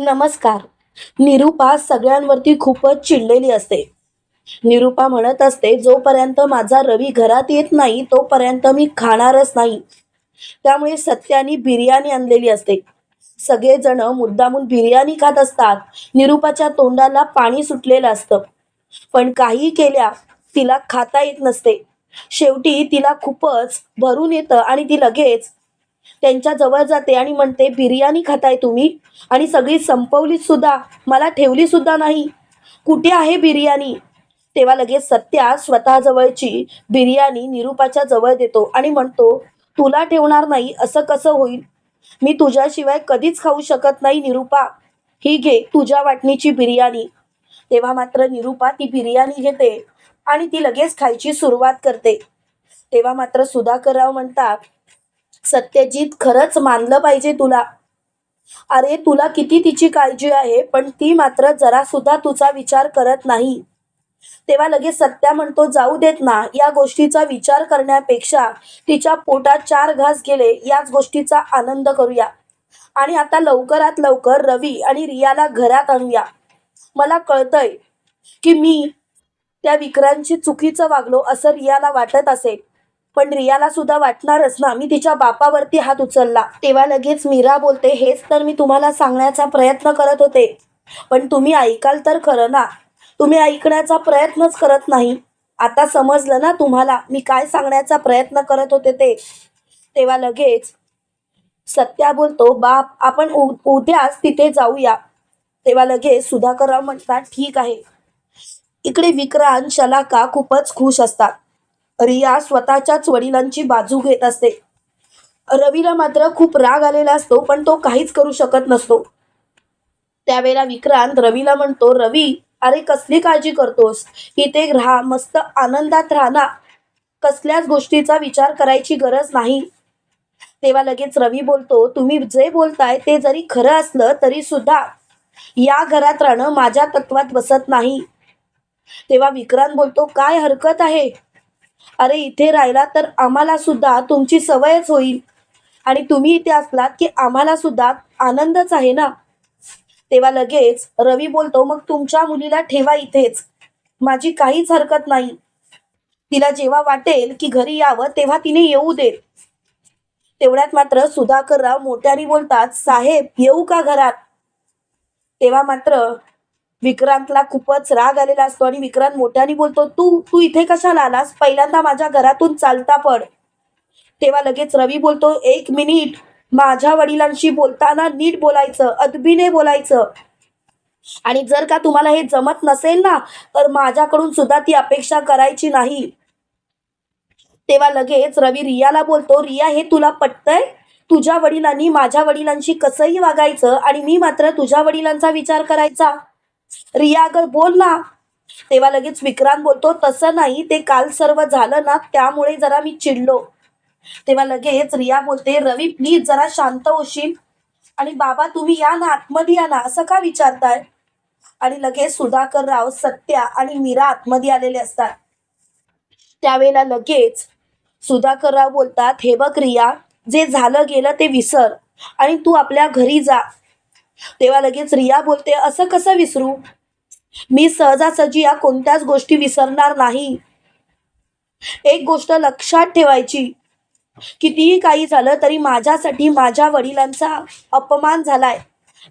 नमस्कार. निरुपा सगळ्यांवरती खूपच चिडलेली असते. निरुपा म्हणत असते जोपर्यंत माझा रवी घरात येत नाही तोपर्यंत मी खाणारच नाही. त्यामुळे सत्यानी बिर्याणी आणलेली असते. सगळेजण मुद्दामून बिर्याणी खात असतात. निरुपाच्या तोंडाला पाणी सुटलेलं असतं. पण काही केल्या तिला खाता येत नसते. शेवटी तिला खूपच भरून येतं आणि ती लगेच त्यांच्या जवळ जाते आणि म्हणते बिर्याणी खाताय तुम्ही? आणि सगळी संपवली सुद्धा? मला ठेवली सुद्धा नाही. कुठे आहे बिर्याणी? तेव्हा लगेच सत्या स्वतःजवळची बिर्याणी निरुपाच्या जवळ देतो आणि म्हणतो तुला ठेवणार नाही असं कसं होईल? मी तुझ्याशिवाय कधीच खाऊ शकत नाही निरुपा. ही घे तुझ्या वाटणीची बिर्याणी. तेव्हा मात्र निरुपा ती बिर्याणी घेते आणि ती लगेच खायची सुरुवात करते. तेव्हा मात्र सुधाकरराव म्हणतात सत्यजित खरंच मानलं पाहिजे तुला. अरे तुला किती तिची काळजी आहे पण ती मात्र जरा सुद्धा तुझा विचार करत नाही. तेव्हा लगेच सत्या म्हणतो जाऊ देत ना या गोष्टीचा विचार करण्यापेक्षा तिच्या पोटात चार घास गेले याच गोष्टीचा आनंद करूया. आणि आता लवकरात लवकर रवी आणि रियाला घरात आणूया. मला कळतंय की मी त्या विक्रांची चुकीचं वागलो असं रियाला वाटत असेल. पण रियाला सुद्धा वाटणारच ना. मी तिच्या बापावरती हात उचलला. तेव्हा लगेच मीरा बोलते हेच तर मी तुम्हाला सांगण्याचा प्रयत्न करत होते. पण तुम्ही ऐकाल तर खरं ना. तुम्ही ऐकण्याचा प्रयत्नच करत नाही. आता समजलं ना तुम्हाला मी काय सांगण्याचा प्रयत्न करत होते ते. तेव्हा लगेच सत्या बोलतो बाप आपण उ- उद्याच तिथे जाऊया. तेव्हा लगेच सुधाकरराव म्हणतात ठीक आहे. इकडे विक्रांत शलाका खूपच खुश असतात. रिया स्वतःच्याच वडिलांची बाजू घेत असते. रवीला मात्र खूप राग आलेला असतो पण तो काहीच करू शकत नसतो. त्यावेळेला विक्रांत रवीला म्हणतो रवी अरे कसली काळजी करतोस? इथे राहा मस्त आनंदात राहा कसल्याच गोष्टीचा विचार करायची गरज नाही. तेव्हा लगेच रवी बोलतो तुम्ही जे बोलताय ते जरी खरं असलं तरी सुद्धा या घरात राहणं माझ्या तत्वात बसत नाही. तेव्हा विक्रांत बोलतो काय हरकत आहे? अरे इथे राहिला तर आम्हाला सुद्धा तुमची सवयच होईल. आणि तुम्ही इथे असलात की आम्हाला सुद्धा आनंदच आहे ना? तेव्हा लगेच रवी बोलतो मग तुमच्या मुलीला ठेवा इथेच. माझी काहीच हरकत नाही. तिला जेव्हा वाटेल की घरी यावं तेव्हा तिने येऊ देत. तेवढ्यात मात्र सुधाकरराव मोठ्याने बोलतात साहेब येऊ का घरात? तेव्हा मात्र विक्रांतला खूपच राग आलेला असतो आणि विक्रांत मोठ्याने बोलतो तू तू इथे कशाला आलास? पहिल्यांदा माझ्या घरातून चालता पड. तेव्हा लगेच रवी बोलतो एक मिनिट. माझ्या वडिलांशी बोलताना नीट बोलायचं अदबीने बोलायचं. आणि जर का तुम्हाला हे जमत नसेल ना तर माझ्याकडून सुद्धा ती अपेक्षा करायची नाही. तेव्हा लगेच रवी रियाला बोलतो रिया हे तुला पटतंय? तुझ्या वडिलांनी माझ्या वडिलांशी कसंही वागायचं आणि मी मात्र तुझ्या वडिलांचा विचार करायचा. रिया अगर बोल ना. तेव्हा लगेच विक्रांत बोलतो तसं नाही ते काल सर्व झालं ना त्यामुळे जरा मी चिडलो. तेव्हा लगेच रिया बोलते रवी प्लीज जरा शांत होशील. आणि बाबा तुम्ही या ना आतमध्ये या ना असं का विचारताय? आणि लगेच सुधाकर राव सत्या आणि मीरा आतमध्ये आलेले असतात. त्यावेळेला लगेच सुधाकर राव बोलतात हे बघ रिया जे झालं गेलं ते विसर. आणि तू आपल्या घरी जा. तेव्हा लगेच रिया बोलते असं कसं विसरू? मी सहजासहजी या कोणत्याच गोष्टी विसरणार नाही. एक गोष्ट लक्षात ठेवायची. कितीही काही झालं तरी माझ्यासाठी माझ्या वडिलांचा अपमान झालाय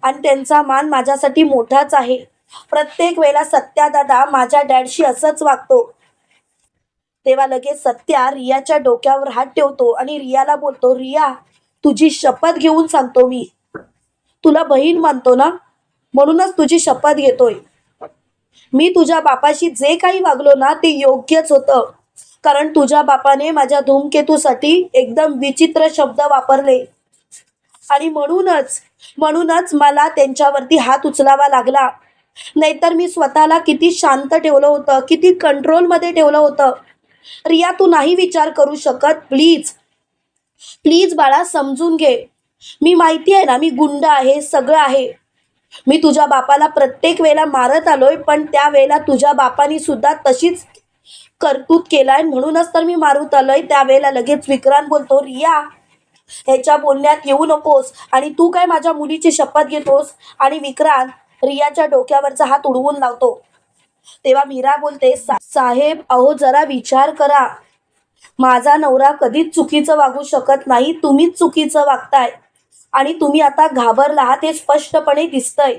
आणि त्यांचा मान माझ्यासाठी मोठाच आहे. प्रत्येक वेळेला सत्या दादा माझ्या डॅडशी असंच वागतो. तेव्हा लगेच सत्या रियाच्या डोक्यावर हात ठेवतो आणि रियाला बोलतो रिया तुझी शपथ घेऊन सांगतो मी. तुला बहीण मानतो ना? म्हणूनच तुझी शपथ घेतोय. मी तुझ्या बापाशी जे काही वागलो ना ते योग्यच होतं. कारण तुझ्या बापाने माझ्या धूमकेतूसाठी एकदम विचित्र शब्द वापरले. आणि म्हणूनच म्हणूनच मला त्यांच्यावरती हात उचलावा लागला. नाहीतर मी स्वतःला किती शांत ठेवलं होतं किती कंट्रोलमध्ये ठेवलं होतं. रिया तू नाही विचार करू शकत. प्लीज. प्लीज बाळा समजून घे. मी माहिती आहे ना मी गुंड आहे सगळं आहे. मी तुझ्या बापाला प्रत्येक वेळेला मारत आलोय पण त्यावेळेला तुझ्या बापानी सुद्धा तशीच करतूत केलाय. म्हणूनच तर मी मारूत आलोय. त्यावेळेला लगेच विक्रांत बोलतो रिया ह्याच्या बोलण्यात येऊ नकोस. आणि तू काय माझ्या मुलीची शपथ घेतोस? आणि विक्रांत रियाच्या डोक्यावरचा हात उडवून लावतो. तेव्हा मीरा बोलते "सा- साहेब अहो जरा विचार करा. माझा नवरा कधीच चुकीचं वागू शकत नाही. तुम्हीच चुकीचं वागताय. आणि तुम्ही आता घाबरला आहात हे स्पष्टपणे दिसतंय.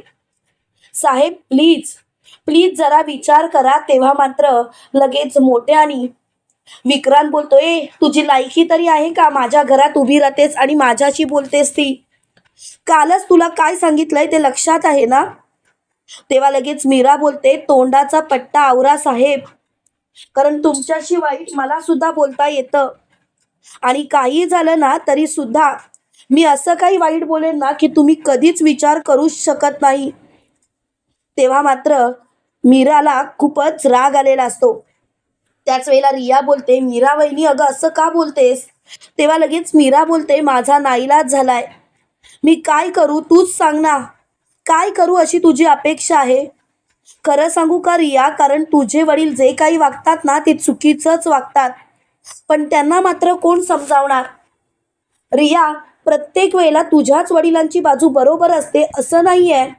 साहेब प्लीज प्लीज जरा विचार करा तेव्हा मात्र लगेच मोठ्यानी विक्रांत बोलतोय तुझी लायकी तरी आहे का? माझ्या घरात उभी राहतेस आणि माझ्याशी बोलतेस ती. कालच तुला काय सांगितलंय ते लक्षात आहे ना? तेव्हा लगेच मीरा बोलते तोंडाचा पट्टा आवरा साहेब. कारण तुमच्याशी वाईट मला सुद्धा बोलता येतं. आणि काही झालं ना तरी सुद्धा मी असं काही वाईट बोलेन ना की तुम्ही कधीच विचार करूच शकत नाही. तेव्हा मात्र मीराला खूपच राग आलेला असतो. त्याच वेळेला रिया बोलते मीरा वहिनी अगं असं का बोलतेस? तेव्हा लगेच मीरा बोलते माझा नाईलाज झालाय. मी काय करू? तूच सांग ना. काय करू अशी तुझी अपेक्षा आहे? खरं सांगू का रिया? कारण तुझे वडील जे काही वागतात ना ते चुकीचंच वागतात. पण त्यांना मात्र कोण समजावणार? रिया प्रत्येक वेळेला तुझ्याच वडिलांची बाजू बरोबर असते असं नाही आहे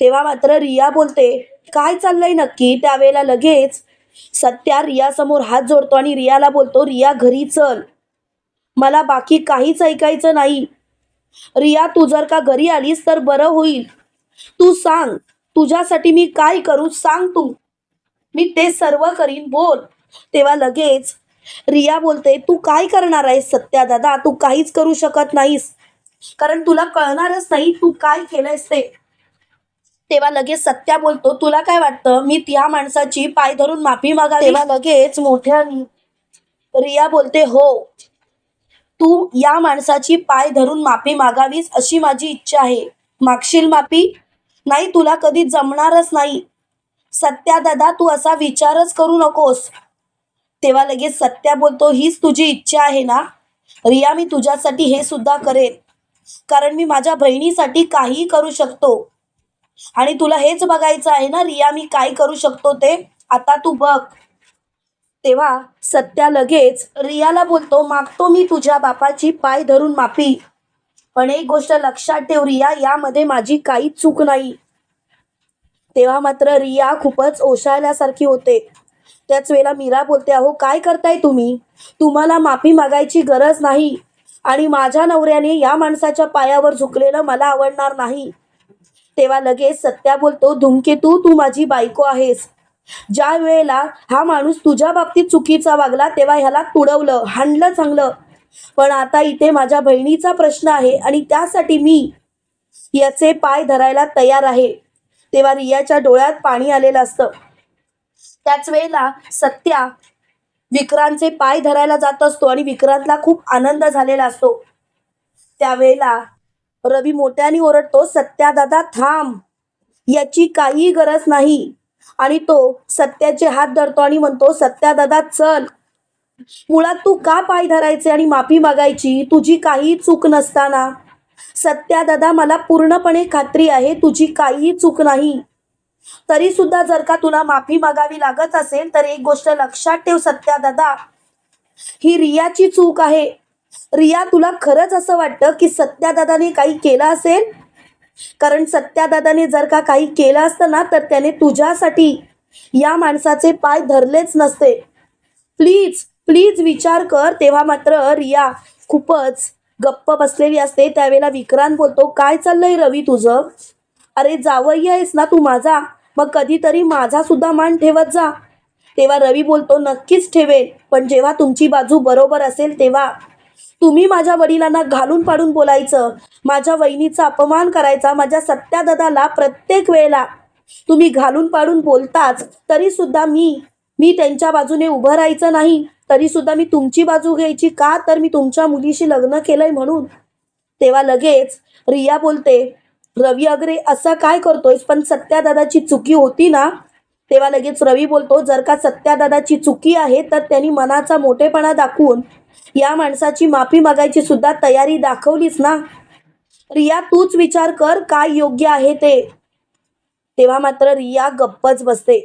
तेव्हा मात्र रिया बोलते काय चाललंय नक्की? त्यावेळेला लगेच सत्या रियासमोर हात जोडतो आणि रियाला बोलतो रिया घरी चल. मला बाकी काहीच ऐकायचं नाही. रिया तू जर का घरी आलीस तर बरं होईल. तू सांग तुझ्यासाठी मी काय करू? सांग तू. मी ते सर्व करीन बोल. तेव्हा लगेच रिया बोलते तू काय करणार आहेस सत्या दादा? तू काहीच करू शकत नाहीस. कारण तुला कळणारच नाही तू काय केलंयस ते. तेव्हा लगेच सत्या बोलतो तुला काय वाटतं? मी त्या माणसाची पाय धरून माफी मागा तेव्हा लगेच मोठ्यानी रिया बोलते हो. तू या माणसाची पाय धरून माफी मागावीस अशी माझी इच्छा आहे. मागशील माफी? नाही तुला कधी जमणारच नाही. सत्या दादा तू असा विचारच करू नकोस. तेव्हा लगेच सत्या बोलतो हीच तुझी इच्छा आहे ना? रिया मी तुझ्यासाठी हे सुद्धा करेन. कारण मी माझ्या बहिणीसाठी काहीही करू शकतो. आणि तुला हेच बघायचं आहे ना रिया मी काय करू शकतो ते? आता तू बघ. तेव्हा सत्या लगेच रियाला बोलतो मागतो मी तुझ्या बापाची पाय धरून माफी. पण एक गोष्ट लक्षात ठेव रिया यामध्ये माझी काहीच चूक नाही. तेव्हा मात्र रिया खूपच ओशाळल्यासारखी होते. त्याच वेळेला मीरा बोलते अहो काय करताय तुम्ही? तुम्हाला माफी मागायची गरज नाही आणि माझ्या नवऱ्याने या माणसाच्या पायावर झुकलेलं मला आवडणार नाही. तेव्हा लगेच सत्या बोलतो धुमकेतू तू माझी बायको आहेस. ज्या वेळेला हा माणूस तुझ्या बाबतीत चुकीचा वागला तेव्हा ह्याला तुडवलं हाणलं चांगलं. पण आता इथे माझ्या बहिणीचा प्रश्न आहे आणि त्यासाठी मी याचे पाय धरायला तयार आहे. तेव्हा रियाच्या डोळ्यात पाणी आलेलं असतं. त्याच वेळेला सत्या विक्रांतचे पाय धरायला जात असतो आणि विक्रांतला खूप आनंद झालेला असतो. त्यावेळेला रवी मोठ्याने ओरडतो सत्या दादा थांब. याची काही गरज नाही. आणि तो सत्याचे हात धरतो आणि म्हणतो सत्या दादा चल. मुळात तू का पाय धरायचे आणि माफी मागायची? तुझी काही चूक नसताना. सत्या दादा मला पूर्णपणे खात्री आहे तुझी काहीही चूक नाही. तरी सुद्धा जर का तुला माफी मागावी लागत असेल तर एक गोष्ट लक्षात ठेव सत्या दादा. ही रियाची चूक आहे. रिया तुला खरंच असं वाटतं की सत्यादादाने काही केलं असेल? कारण सत्यादादाने जर का काही केलं असतं ना तर त्याने तुझ्यासाठी या माणसाचे पाय धरलेच नसते. प्लीज प्लीज विचार कर. तेव्हा मात्र रिया खूपच गप्प बसलेली असते. त्यावेळेला विक्रांत बोलतो काय चाललंय रवी तुझं? अरे जावई आहेस ना तू माझा. मग कधीतरी माझा सुद्धा मान ठेवत जा. तेव्हा रवी बोलतो नक्कीच ठेवेल पण जेव्हा तुमची बाजू बरोबर असेल तेव्हा. तुम्ही माझ्या वडिलांना घालून पाडून बोलायचं. माझ्या वहिनीचा अपमान करायचा माझ्या सत्यादादाला प्रत्येक वेळेला. तुम्ही घालून पाडून बोलताच तरी सुद्धा मी मी त्यांच्या बाजूने उभं राहायचं नाही. तरी सुद्धा मी तुमची बाजू घ्यायची का? तर मी तुमच्या मुलीशी लग्न केलंय म्हणून. तेव्हा लगेच रिया बोलते रवी अग्रे असं काय करतोयस? पण सत्यादादाची चुकी होती ना? तेव्हा लगेच रवी बोलतो जर का सत्यादादाची चुकी आहे तर त्यांनी मनाचा मोठेपणा दाखवून या माणसाची माफी मागायची सुद्धा तयारी दाखवलीस ना? रिया तूच विचार कर काय योग्य आहे ते? तेव्हा मात्र रिया गप्पच बसते.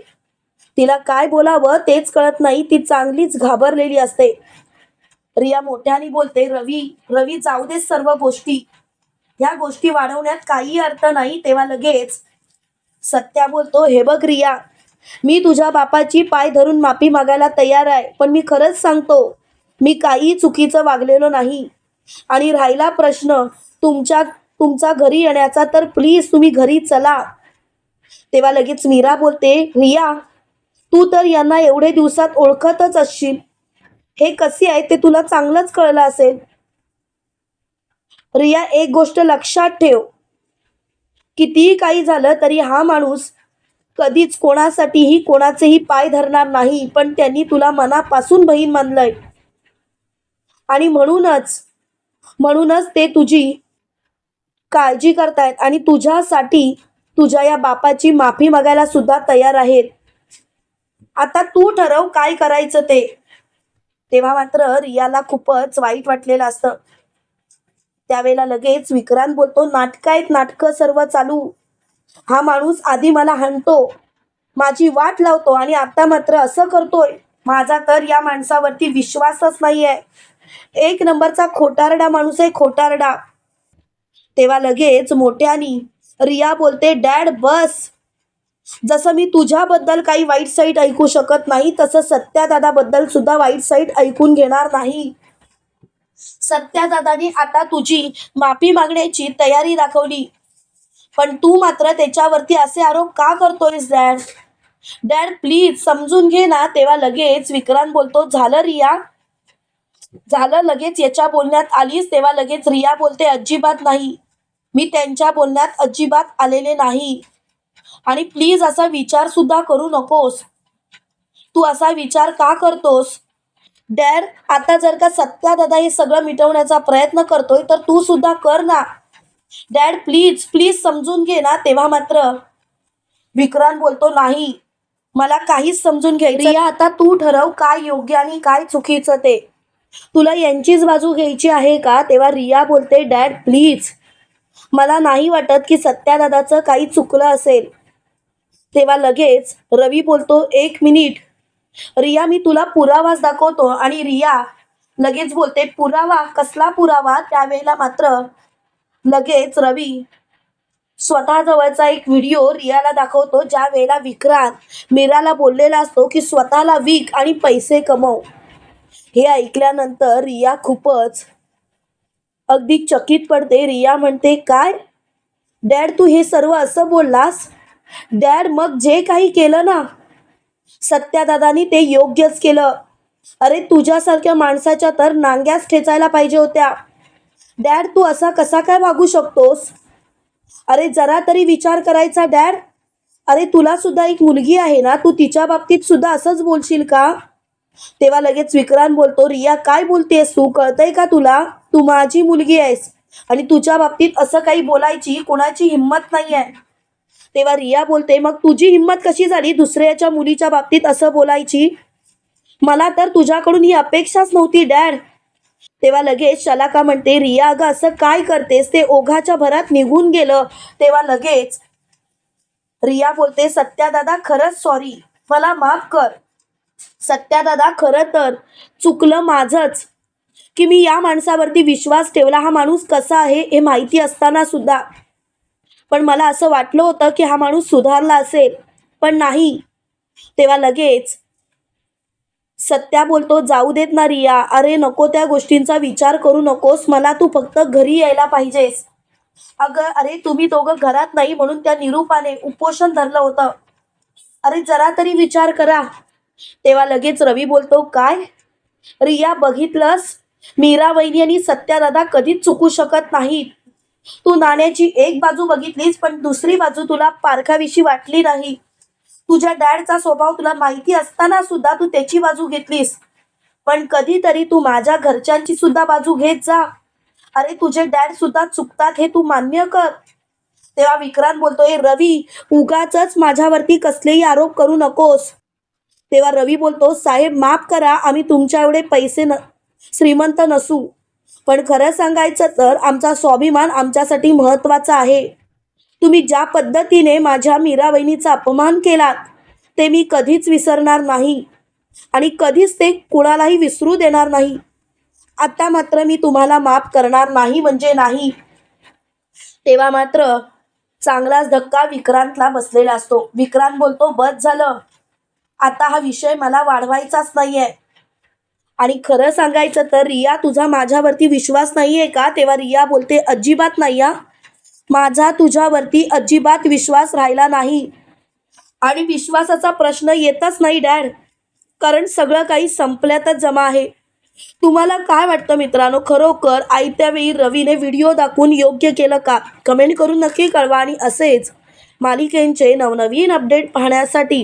तिला काय बोलावं तेच कळत नाही ती चांगलीच घाबरलेली असते. रिया मोठ्याने बोलते रवी रवी जाऊ दे सर्व गोष्टी. ह्या गोष्टी वाढवण्यात काही अर्थ नाही तेव्हा लगेच सत्या बोलतो हे बघ रिया मी तुझ्या बापाची पाय धरून माफी मागायला तयार आहे पण मी खरंच सांगतो मी काही चुकीचं वागलेलो नाही. आणि राहिला प्रश्न तुमच्या तुमचा घरी येण्याचा तर प्लीज तुम्ही घरी चला. तेव्हा लगेच मीरा बोलते रिया तू तर यांना एवढे दिवसात ओळखतच असशील. हे कसे आहे ते तुला चांगलंच कळलं असेल. रिया एक गोष्ट लक्षात ठेव. कितीही काही झालं तरी हा माणूस कधीच कोणासाठीही कोणाचेही पाय धरणार नाही पण त्यांनी तुला मनापासून बहीण मानलंय. आणि म्हणूनच म्हणूनच ते तुझी काळजी करतायत आणि तुझ्यासाठी तुझ्या या बापाची माफी मागायला सुद्धा तयार आहेत. आता तू ठरव काय करायचं ते. तेव्हा मात्र रियाला खूपच वाईट वाटलेलं असतं. त्यावेळेला लगेच विक्रांत बोलतो नाटक आहेत नाटकं सर्व चालू. हा माणूस आधी मला हाणतो. माझी वाट लावतो आणि आता मात्र असं करतोय. माझा तर या माणसावरती विश्वासच नाही आहे एक नंबरचा खोटारडा माणूस आहे खोटारडा. तेव्हा लगेच मोठ्यानी रिया बोलते डॅड बस. जसं मी तुझ्याबद्दल काही वाईट साईट ऐकू शकत नाही तसं सत्या दादाबद्दल सुद्धा वाईट साईट ऐकून घेणार नाही. सत्यादादाने आता तुझी माफी मागण्याची तयारी दाखवली. पण तू मात्र त्याच्यावरती असे आरोप का करतोयस डॅड? डॅड प्लीज समजून घे ना तेव्हा लगेच विक्रांत बोलतो झालं रिया? झालं लगेच याच्या बोलण्यात आलीस तेव्हा लगेच रिया बोलते अजिबात नाही. मी त्यांच्या बोलण्यात अजिबात आलेले नाही. आणि प्लीज असा विचार सुद्धा करू नकोस. तू असा विचार का करतोस? डॅड आता जर का सत्या दादा हे सगळं मिटवण्याचा प्रयत्न करतोय तर तू सुद्धा कर ना. डॅड प्लीज प्लीज समजून घे ना तेव्हा मात्र. विक्रांत बोलतो नाही मला काहीच समजून घ्यायचं रिया आता तू ठरव काय योग्य आणि काय चुकीचं ते. तुला यांचीच बाजू घ्यायची आहे का? तेव्हा रिया बोलते डॅड प्लीज मला नाही वाटत की सत्यादादाचं काही चुकलं असेल. तेव्हा लगेच रवी बोलतो एक मिनिट रिया मी तुला पुरावाच दाखवतो आणि रिया लगेच बोलते पुरावा? कसला पुरावा? त्यावेळेला मात्र लगेच रवी स्वतःजवळचा एक व्हिडिओ रियाला दाखवतो ज्या वेळेला विक्रांत मीराला बोललेला असतो की स्वतःला विक आणि पैसे कमव. हे ऐकल्यानंतर रिया खूपच अगदी चकित पडते. रिया म्हणते काय? डॅड तू हे सर्व असं बोललास? डॅड मग जे काही केलं ना सत्यादादानी ते योग्यच केलं. अरे तुझ्यासारख्या माणसाच्या तर नांग्याच ठेचायला पाहिजे होत्या. डॅड तू असा कसा काय वागू शकतोस? अरे जरा तरी विचार करायचा डॅड. अरे तुला सुद्धा एक मुलगी आहे ना तू तिच्या बाबतीत सुद्धा असंच बोलशील का? तेव्हा लगेच विक्रांत बोलतो रिया काय बोलतेस तू? कळतंय का तुला? तू माझी मुलगी आहेस आणि तुझ्या बाबतीत असं काही बोलायची कुणाची हिंमत नाही आहे तेव्हा रिया बोलते मग तुझी हिंमत कशी झाली दुसऱ्याच्या मुलीच्या बाबतीत असं बोलायची? मला तर तुझ्याकडून ही अपेक्षाच नव्हती डॅड. तेव्हा लगेच शलाका म्हणते रिया अगं असं काय करतेस? ते ओघाच्या भरात निघून गेलं. तेव्हा लगेच रिया बोलते सत्या दादा खरंच सॉरी मला माफ कर. सत्या दादा खरं तर चुकलं माझंच. की मी या माणसावरती विश्वास ठेवला हा माणूस कसा आहे हे माहिती असताना सुद्धा. पण मला असं वाटलं होतं की हा माणूस सुधारला असेल. पण नाही. तेव्हा लगेच सत्या बोलतो जाऊ देत ना रिया. अरे नको त्या गोष्टींचा विचार करू नकोस. मला तू फक्त घरी यायला पाहिजेस. अगं अरे तुम्ही दोघं घरात नाही म्हणून त्या निरूपाने उपोषण धरलं होतं. अरे जरा तरी विचार करा. तेव्हा लगेच रवी बोलतो काय? रिया बघितलंस? मीरा वहिनी आणि सत्यादादा कधीच चुकू शकत नाहीत. तू नाण्याची एक बाजू बघितलीस पण दुसरी बाजू तुला पारखाविषयी वाटली नाही. तुझ्या डॅडचा स्वभाव तुला माहिती असताना सुद्धा तू त्याची बाजू घेतलीस. पण कधीतरी तू माझ्या घरच्यांची सुद्धा बाजू घेत जा. अरे तुझे डॅड सुद्धा चुकतात हे तू मान्य कर. तेव्हा विक्रांत बोलतोय रवी उगाच माझ्यावरती कसलेही आरोप करू नकोस. तेव्हा रवी बोलतो साहेब माफ करा आम्ही तुमच्या एवढे पैसे न श्रीमंत नसू. पण खरं सांगायचं तर आमचा स्वाभिमान आमच्यासाठी महत्त्वाचा आहे. तुम्ही ज्या पद्धतीने माझ्या मीरा बहिणीचा अपमान केलात ते मी कधीच विसरणार नाही. आणि कधीच ते कुणालाही विसरू देणार नाही. आता मात्र मी तुम्हाला माफ करणार नाही म्हणजे नाही. तेव्हा मात्र चांगलाच धक्का विक्रांतला बसलेला असतो. विक्रांत बोलतो बस झालं. आता हा विषय मला वाढवायचाच नाहीये. आणि खरं सांगायचं तर रिया तुझा माझ्यावरती विश्वास नाही आहे का? तेव्हा रिया बोलते अजिबात नाही माझा तुझ्यावरती अजिबात विश्वास राहिला नाही. आणि विश्वासाचा प्रश्न येतच नाही डॅड. कारण सगळं काही संपल्यातच जमा आहे. तुम्हाला काय वाटतं मित्रांनो? खरोखर आयत्या वेळी रवीने व्हिडिओ दाखवून योग्य केलं का? कमेंट करून नक्की कळवा. आणि असेच मालिकेंचे नवनवीन अपडेट पाहण्यासाठी